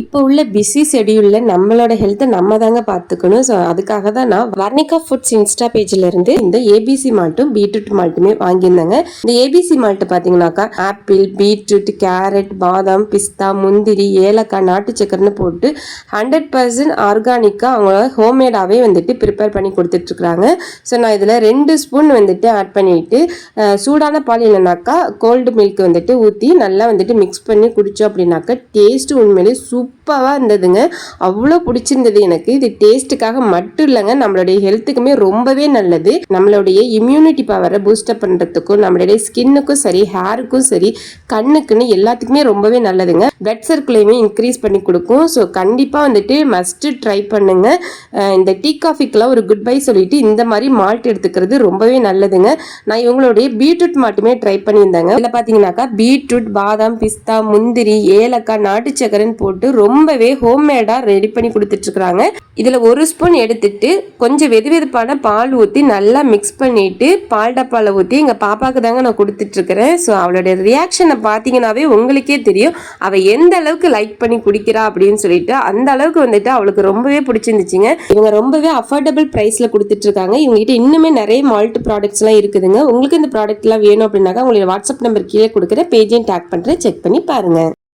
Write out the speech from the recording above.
இப்போ உள்ள பிஸி ஷெடியூலில் நம்மளோட ஹெல்த்தை நம்ம தாங்க பார்த்துக்கணும் ஸோ அதுக்காக தான் நான் வர்ணிகா ஃபுட்ஸ் இன்ஸ்டா பேஜில் இருந்து இந்த ஏபிசி மால்ட்டும் பீட்ரூட் மால்ட்டுமே வாங்கியிருந்தேங்க. இந்த ஏபிசி மால்ட்டு பார்த்தீங்கன்னாக்கா ஆப்பிள் பீட்ரூட் கேரட் பாதாம் பிஸ்தா முந்திரி ஏலக்காய் நாட்டு சக்கரைன்னு போட்டு ஹண்ட்ரட் பர்சன்ட் ஆர்கானிக்காக அவங்க ஹோம்மேடாகவே வந்துட்டு ப்ரிப்பேர் பண்ணி கொடுத்துட்ருக்குறாங்க. ஸோ நான் இதில் ரெண்டு ஸ்பூன் வந்துட்டு ஆட் பண்ணிட்டு சூடான பால் இல்லைனாக்கா கோல்டு மில்க் வந்துட்டு ஊற்றி நல்லா வந்துட்டு மிக்ஸ் பண்ணி குடித்தோம் அப்படின்னாக்கா டேஸ்ட்டு உண்மையிலே சூப்பராக இருந்ததுங்க. அவ்வளோ பிடிச்சிருந்தது எனக்கு. இது டேஸ்ட்டுக்காக மட்டும் இல்லைங்க. நம்மளுடைய ஹெல்த்துக்குமே ரொம்பவே நல்லது. நம்மளுடைய இம்யூனிட்டி பவரை பூஸ்டப் பண்ணுறதுக்கும் நம்மளுடைய ஸ்கின்னுக்கும் சரி ஹேருக்கும் சரி கண்ணுக்குன்னு எல்லாத்துக்குமே ரொம்பவே நல்லதுங்க. பிளட் சர்க்குலையுமே இன்க்ரீஸ் பண்ணி கொடுக்கும். ஸோ கண்டிப்பாக வந்துட்டு மஸ்ட்டு ட்ரை பண்ணுங்க. இந்த டீ காஃபிக்கெலாம் ஒரு குட் பை சொல்லிட்டு இந்த மாதிரி மால்ட் எடுத்துக்கிறது ரொம்பவே நல்லதுங்க. நான் இவங்களுடைய பீட்ரூட் மாட்டுமே ட்ரை பண்ணியிருந்தேங்க. இதில் பார்த்தீங்கன்னாக்கா பீட்ரூட் பாதாம் பிஸ்தா முந்திரி ஏலக்காய் நாட்டு சக்கரைன்னு போட்டு ரொம்பவே ஹோம்மேடாக ரெடி பண்ணி கொடுத்துட்ருக்குறாங்க. இதில் ஒரு ஸ்பூன் எடுத்துட்டு கொஞ்சம் வெது வெதுப்பான பால் ஊற்றி நல்லா மிக்ஸ் பண்ணிவிட்டு பால் டப்பாவில் ஊற்றி எங்கள் பாப்பாவுக்கு தாங்க நான் கொடுத்துட்ருக்குறேன். ஸோ அவளுடைய ரியாக்ஷனை பார்த்தீங்கன்னாவே உங்களுக்கே தெரியும். அவள் எந்த அளவுக்கு லைக் பண்ணி குடிக்கிறா அப்படின்னு சொல்லிட்டு அந்த அளவுக்கு வந்துட்டு அவளுக்கு ரொம்பவே பிடிச்சிருந்துச்சுங்க. இவங்க ரொம்பவே அஃபோர்டபுள் ப்ரைஸில் கொடுத்துட்ருக்காங்க. இவங்ககிட்ட இன்னுமே நிறைய மால்ட் ப்ராடக்ட்ஸ்லாம் இருக்குதுங்க. உங்களுக்கு இந்த ப்ராடக்ட்லாம் வேணும் அப்படின்னாக்கா உங்களுடைய வாட்ஸ்அப் நம்பர் கீழே கொடுக்குற பேஜையும் டேக் பண்ணுறேன் செக் பண்ணி பாருங்கள்